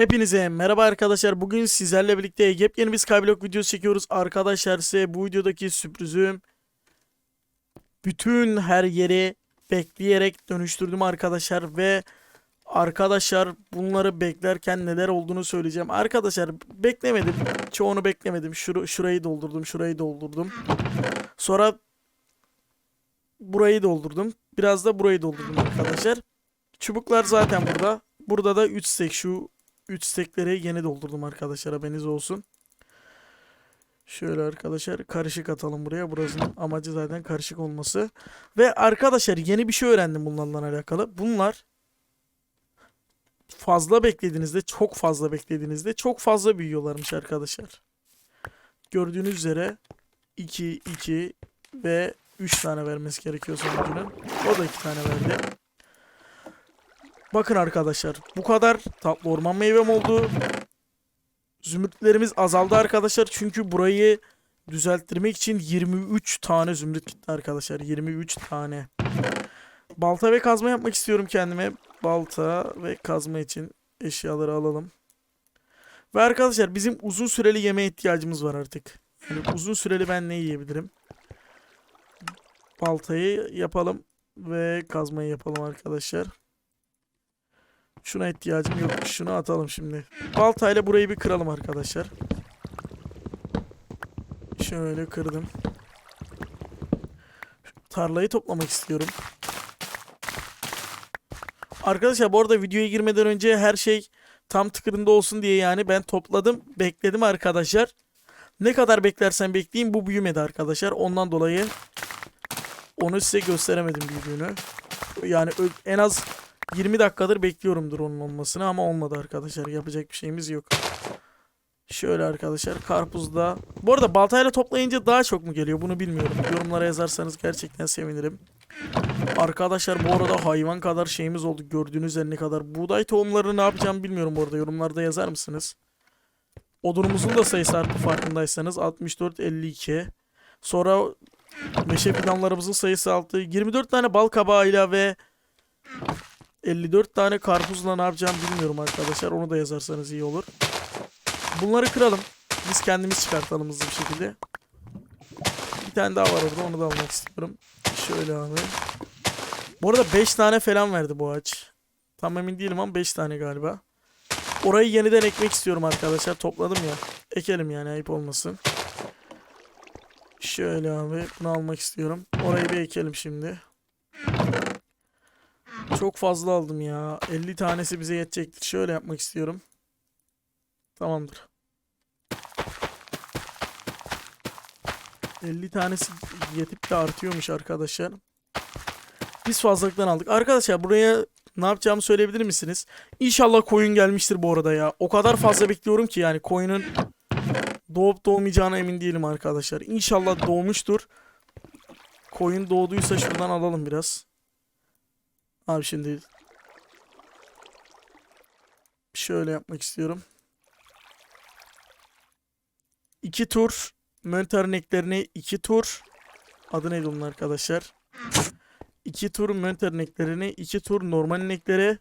Hepinize merhaba arkadaşlar. Bugün sizlerle birlikte yepyeni bir Skyblock videosu çekiyoruz. Arkadaşlar size bu videodaki sürprizim bütün her yeri bekleyerek dönüştürdüm arkadaşlar ve arkadaşlar bunları beklerken neler olduğunu söyleyeceğim. Arkadaşlar beklemedim. Çoğunu beklemedim. Şur şurayı doldurdum, şurayı doldurdum. Sonra burayı doldurdum. Biraz da burayı doldurdum arkadaşlar. Çubuklar zaten burada. Burada da 3 stek şu 3 stekleri yeni doldurdum arkadaşlar haberiniz olsun. Şöyle arkadaşlar karışık atalım buraya. Burasının amacı zaten karışık olması. Ve arkadaşlar yeni bir şey öğrendim bunlarla alakalı. Bunlar fazla beklediğinizde, çok fazla beklediğinizde çok fazla büyüyorlarmış arkadaşlar. Gördüğünüz üzere 2, 2 ve 3 tane vermesi gerekiyor sonucunun. O da 2 tane verdi. Bakın arkadaşlar bu kadar tatlı orman meyvem oldu. Zümrütlerimiz azaldı arkadaşlar. Çünkü burayı düzelttirmek için 23 tane zümrüt gitti arkadaşlar. 23 tane. Balta ve kazma yapmak istiyorum kendime. Balta ve kazma için eşyaları alalım. Ve arkadaşlar bizim uzun süreli yemeğe ihtiyacımız var artık. Yani uzun süreli ben ne yiyebilirim? Baltayı yapalım ve kazmayı yapalım arkadaşlar. Şuna ihtiyacım yok. Şunu atalım şimdi. Baltayla burayı bir kıralım arkadaşlar. Şöyle kırdım. Tarlayı toplamak istiyorum. Arkadaşlar bu arada videoya girmeden önce her şey tam tıkırında olsun diye yani ben topladım. Bekledim arkadaşlar. Ne kadar beklersen bekleyeyim bu büyümedi arkadaşlar. Ondan dolayı onu size gösteremedim büyüdüğünü. Yani en az 20 dakikadır bekliyorumdur onun olmasını ama olmadı arkadaşlar. Yapacak bir şeyimiz yok. Şöyle arkadaşlar karpuzda. Bu arada baltayla toplayınca daha çok mu geliyor bunu bilmiyorum. Yorumlara yazarsanız gerçekten sevinirim. Arkadaşlar bu arada hayvan kadar şeyimiz oldu. Gördüğünüz ne kadar. Buğday tohumlarını ne yapacağım bilmiyorum bu arada. Yorumlarda yazar mısınız? Odunumuzun da sayısı arttı farkındaysanız. 64, 52. Sonra meşe fidanlarımızın sayısı arttı. 24 tane bal kabağıyla ve 54 tane karpuzla ne yapacağım bilmiyorum arkadaşlar. Onu da yazarsanız iyi olur. Bunları kıralım. Biz kendimiz çıkartalım hızlı bir şekilde. Bir tane daha var orada. Onu da almak istiyorum. Şöyle abi. Bu arada 5 tane falan verdi bu ağaç. Tam emin değilim ama 5 tane galiba. Orayı yeniden ekmek istiyorum arkadaşlar. Topladım ya. Ekelim yani ayıp olmasın. Şöyle abi. Bunu almak istiyorum. Orayı bir ekelim şimdi. Çok fazla aldım ya. 50 tanesi bize yetecektir. Şöyle yapmak istiyorum. Tamamdır. 50 tanesi yetip de artıyormuş arkadaşlar. Biz fazlalıktan aldık. Arkadaşlar buraya ne yapacağımı söyleyebilir misiniz? İnşallah koyun gelmiştir bu arada ya. O kadar fazla bekliyorum ki yani koyunun doğup doğmayacağına emin değilim arkadaşlar. İnşallah doğmuştur. Koyun doğduysa şuradan alalım biraz. Abi şimdi şöyle yapmak istiyorum. İki tur mönter ineklerini iki tur adı neydi onun arkadaşlar? İki tur mönter ineklerini iki tur normal ineklere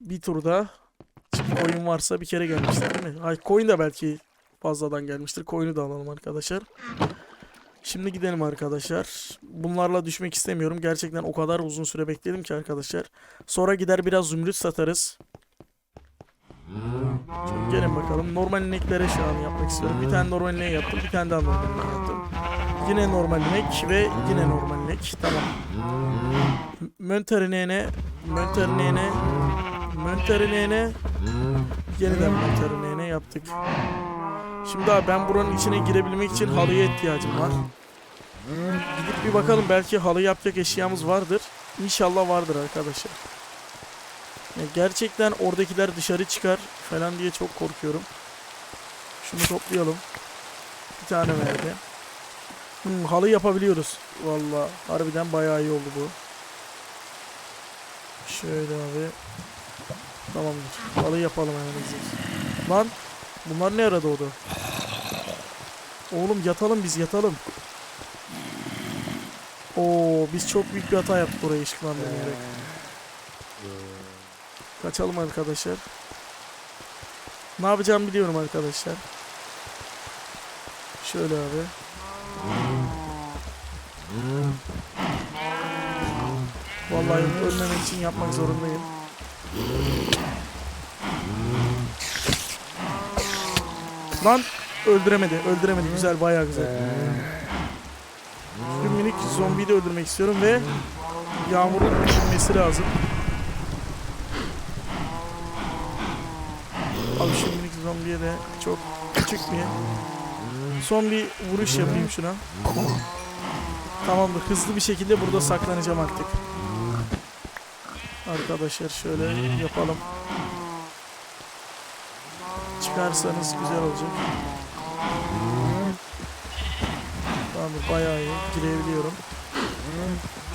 bir turda koyun varsa bir kere gelmiştir değil mi? Ay koyun da belki fazladan gelmiştir. Koyunu da alalım arkadaşlar. Şimdi gidelim arkadaşlar. Bunlarla düşmek istemiyorum. Gerçekten o kadar uzun süre bekledim ki arkadaşlar. Sonra gider biraz zümrüt satarız. Şimdi gelin bakalım. Normal ineklere şu an yapmak istiyorum. Bir tane normal inek yaptım. Bir tane daha normal inek yaptım. Yine normal inek ve yine normal inek. Tamam. Mönter ineğine, mönter ineğine, mönter ineğine, yeniden mönter ineğine yaptık. Şimdi abi ben buranın içine girebilmek için halıya ihtiyacım var. Gidip bir bakalım belki halı yapacak eşyamız vardır. İnşallah vardır arkadaşlar. Ya gerçekten oradakiler dışarı çıkar falan diye çok korkuyorum. Şunu toplayalım. Bir tane verdi. Hmm, halı yapabiliyoruz. Valla harbiden bayağı iyi oldu bu. Şöyle abi. Tamamdır. Halı yapalım hemen. Lan bunlar ne arada oldu? Oğlum yatalım biz yatalım. Oo biz çok büyük bir hata yaptık orayı ışıklandırmayarak. Kaçalım arkadaşlar. Ne yapacağımı biliyorum arkadaşlar. Şöyle abi. Vallahi ölmemek için yapmak zorundayım. Lan öldüremedi, öldüremedi. Güzel, bayağı güzel. Şu minik zombiyi de öldürmek istiyorum ve yağmurun inmesi lazım. Abi şu minik zombiye de çok küçük bir son bir vuruş yapayım şuna. Tamamdır. Hızlı bir şekilde burada saklanacağım artık. Arkadaşlar şöyle yapalım. Çıkarsanız güzel olacak. Tamamdır. Bayağı iyi. Girebiliyorum.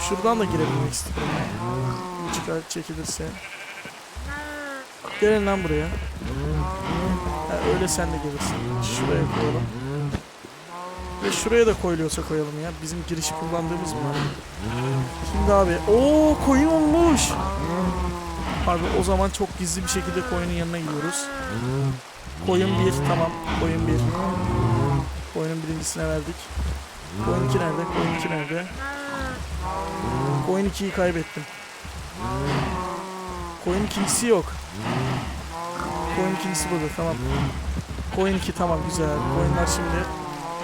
Şuradan da girebilmek. Bu çıkar çekilirse. Gelin lan buraya. Ha, öyle sen de gelirsin. Şuraya koyalım. Ve şuraya da koyuluyorsa koyalım ya. Bizim girişi kullandığımız mı? Şimdi abi. Oo koyun olmuş. Abi o zaman çok gizli bir şekilde koyunun yanına gidiyoruz. Koyun bir tamam. Koyun bir. Koyunun birincisine verdik. Koyun iki nerede? Koyun iki nerede? Koyun ikiyi kaybettim. Koyun ikincisi yok. Koyun ikincisi burada tamam. Koyun 2 tamam güzel. Koyunlar şimdi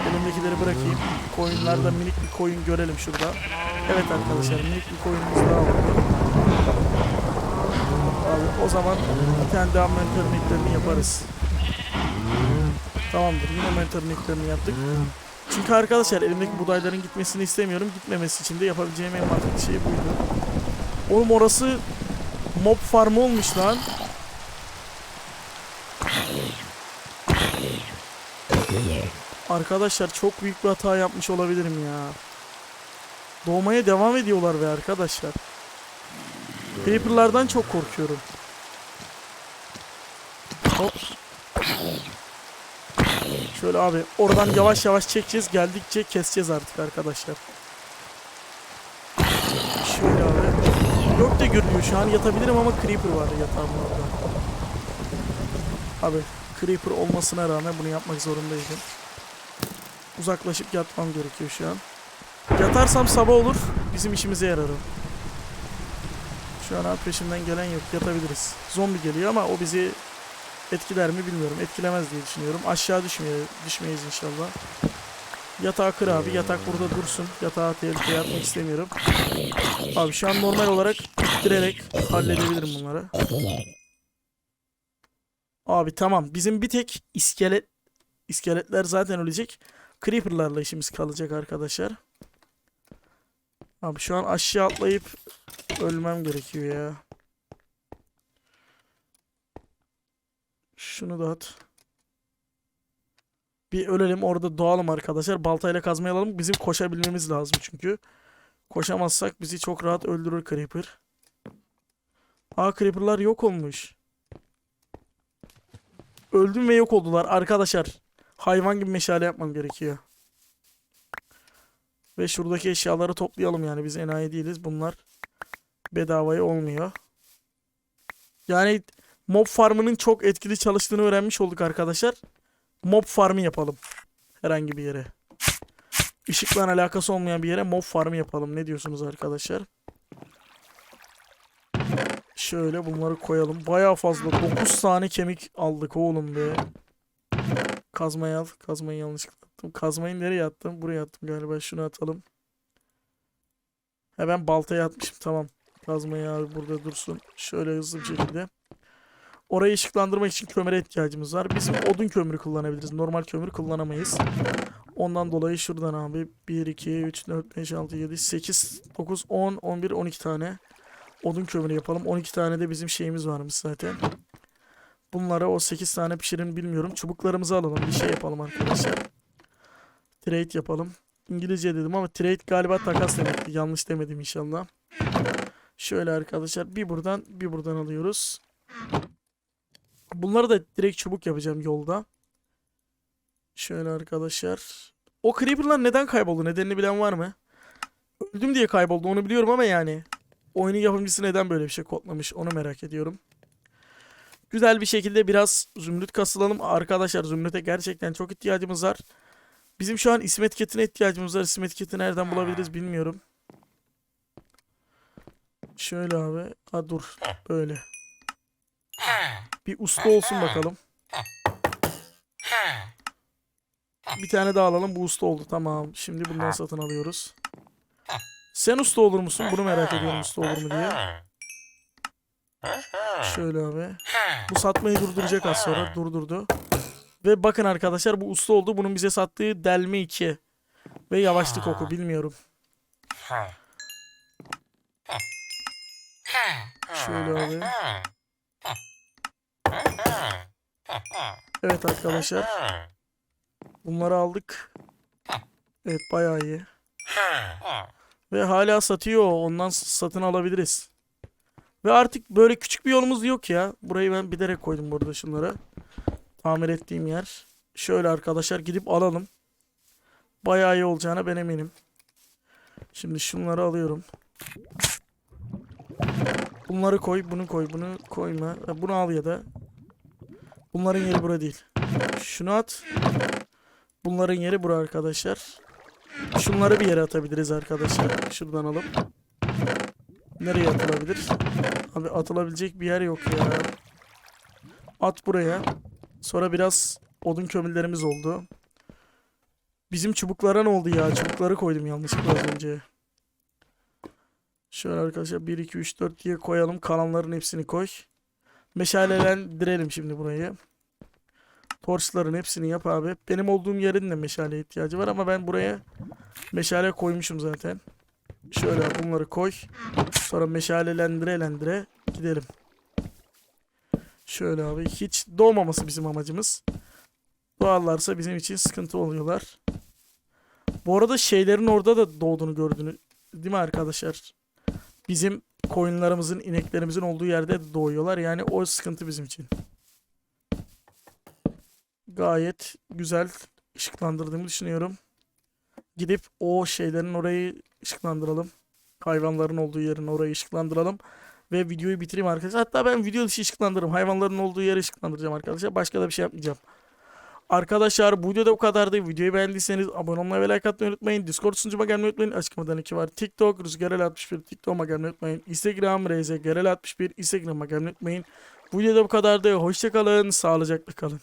elimdekileri bırakayım. Koyunlarda minik bir koyun görelim şurada. Evet arkadaşlar minik bir koyunumuz daha var. Abi o zaman bir tane daha mentor yaparız. Tamamdır yine mentor nicklerini yaptık. Çünkü arkadaşlar elimdeki budayların gitmesini istemiyorum. Gitmemesi için de yapabileceğim en mantıklı şey buydu. Oğlum orası mob farmı olmuş lan. Arkadaşlar çok büyük bir hata yapmış olabilirim ya. Doğmaya devam ediyorlar ve arkadaşlar. Creeper'lardan çok korkuyorum. Hop. Şöyle abi oradan yavaş yavaş çekeceğiz. Geldikçe keseceğiz artık arkadaşlar. Şöyle abi. Gök de görünüyor şu an yatabilirim ama Creeper var yatağımın orada. Abi Creeper olmasına rağmen bunu yapmak zorundaydım. Uzaklaşıp yatmam gerekiyor şu an. Yatarsam sabah olur. Bizim işimize yarar o. Şu an peşimden gelen yok. Yatabiliriz. Zombi geliyor ama o bizi etkiler mi bilmiyorum. Etkilemez diye düşünüyorum. Aşağı düşmeye, düşmeyiz inşallah. Yatağı kır abi. Yatak burada dursun. Yatağı tehlikeye atmak istemiyorum. Abi şu an normal olarak ittirerek halledebilirim bunları. Abi tamam. Bizim bir tek iskelet iskeletler zaten ölecek. Creeper'larla işimiz kalacak arkadaşlar. Abi şu an aşağı atlayıp ölmem gerekiyor ya. Şunu da at. Bir ölelim orada doğalım arkadaşlar. Baltayla kazmayı alalım. Bizim koşabilmemiz lazım çünkü. Koşamazsak bizi çok rahat öldürür Creeper. Aa Creeper'lar yok olmuş. Öldüm ve yok oldular arkadaşlar. Hayvan gibi meşale yapmam gerekiyor. Ve şuradaki eşyaları toplayalım yani biz enayi değiliz. Bunlar bedavaya olmuyor. Yani mob farmının çok etkili çalıştığını öğrenmiş olduk arkadaşlar. Mob farmı yapalım. Herhangi bir yere. Işıkla alakası olmayan bir yere mob farmı yapalım. Ne diyorsunuz arkadaşlar? Şöyle bunları koyalım. Bayağı fazla. 9 tane kemik aldık oğlum be. Kazmayı al. Kazmayı yanlışlıkla attım. Kazmayı nereye attım? Buraya attım galiba. Şunu atalım. He ben baltaya atmışım. Tamam. Kazmayı abi burada dursun. Şöyle hızlı bir şekilde. Orayı ışıklandırmak için kömüre ihtiyacımız var. Biz odun kömürü kullanabiliriz. Normal kömür kullanamayız. Ondan dolayı şuradan abi 1, 2, 3, 4, 5, 6, 7, 8, 9, 10, 11, 12 tane odun kömürü yapalım. 12 tane de bizim şeyimiz varmış zaten. Bunlara o 8 tane pişirin bilmiyorum. Çubuklarımızı alalım. Bir şey yapalım arkadaşlar. Trade yapalım. İngilizce dedim ama trade galiba takas demekti. Yanlış demedim inşallah. Şöyle arkadaşlar bir buradan bir buradan alıyoruz. Bunları da direkt çubuk yapacağım yolda. Şöyle arkadaşlar. O creeper'lar neden kayboldu? Nedenini bilen var mı? Öldüm diye kayboldu onu biliyorum ama yani. Oyunun yapımcısı neden böyle bir şey kodlamış onu merak ediyorum. Güzel bir şekilde biraz zümrüt kasılalım. Arkadaşlar zümrüte gerçekten çok ihtiyacımız var. Bizim şu an isim etiketine ihtiyacımız var. İsim etiketi nereden bulabiliriz bilmiyorum. Şöyle abi. Ha dur. Böyle. Bir usta olsun bakalım. Bir tane daha alalım. Bu usta oldu. Tamam. Şimdi bundan satın alıyoruz. Sen usta olur musun? Bunu merak ediyorum usta olur mu diye. Şöyle abi. Bu satmayı durduracak az sonra. Durdurdu. Ve bakın arkadaşlar bu usta oldu. Bunun bize sattığı delme 2. Ve yavaşlık oku. Bilmiyorum. Şöyle abi. Evet arkadaşlar. Bunları aldık. Evet bayağı iyi. Ve hala satıyor. Ondan satın alabiliriz. Ve artık böyle küçük bir yolumuz yok ya. Burayı ben bilerek koydum burada şunları. Tamir ettiğim yer. Şöyle arkadaşlar gidip alalım. Bayağı iyi olacağına ben eminim. Şimdi şunları alıyorum. Bunları koy, bunu koy, bunu koyma. Bunu al ya da. Bunların yeri bura değil. Şunu at. Bunların yeri bura arkadaşlar. Şunları bir yere atabiliriz arkadaşlar. Şuradan alıp. Nereye atılabilir? Abi atılabilecek bir yer yok ya. At buraya. Sonra biraz odun kömürlerimiz oldu. Bizim çubuklara ne oldu ya? Çubukları koydum yanlışlıkla az önce. Şöyle arkadaşlar 1, 2, 3, 4 diye koyalım. Kalanların hepsini koy. Meşalelendirelim şimdi burayı. Torçların hepsini yap abi. Benim olduğum yerin de meşale ihtiyacı var ama ben buraya meşale koymuşum zaten. Şöyle bunları koy. Sonra meşalelendire lendire gidelim. Şöyle abi hiç doğmaması bizim amacımız. Doğarlarsa bizim için sıkıntı oluyorlar. Bu arada şeylerin orada da doğduğunu gördünüz. Değil mi arkadaşlar? Bizim koyunlarımızın, ineklerimizin olduğu yerde de doğuyorlar. Yani o sıkıntı bizim için. Gayet güzel ışıklandırdığımı düşünüyorum. Gidip o şeylerin orayı ışıklandıralım. Hayvanların olduğu yerin orayı ışıklandıralım. Ve videoyu bitireyim arkadaşlar. Hatta ben video dışı ışıklandırırım. Hayvanların olduğu yeri ışıklandıracağım arkadaşlar. Başka da bir şey yapmayacağım. Arkadaşlar bu videoda bu kadardı. Videoyu beğendiyseniz abone olmayı ve like atmayı unutmayın. Discord sunucuma gelmeyi unutmayın. Açıklamadan iki var. TikTok Rüzgarel 61 TikTok'uma gelmeyi unutmayın. Instagram Reyze Gerel 61 Instagram'a gelmeyi unutmayın. Bu videoda bu kadardı. Hoşçakalın. Sağlıcakla kalın.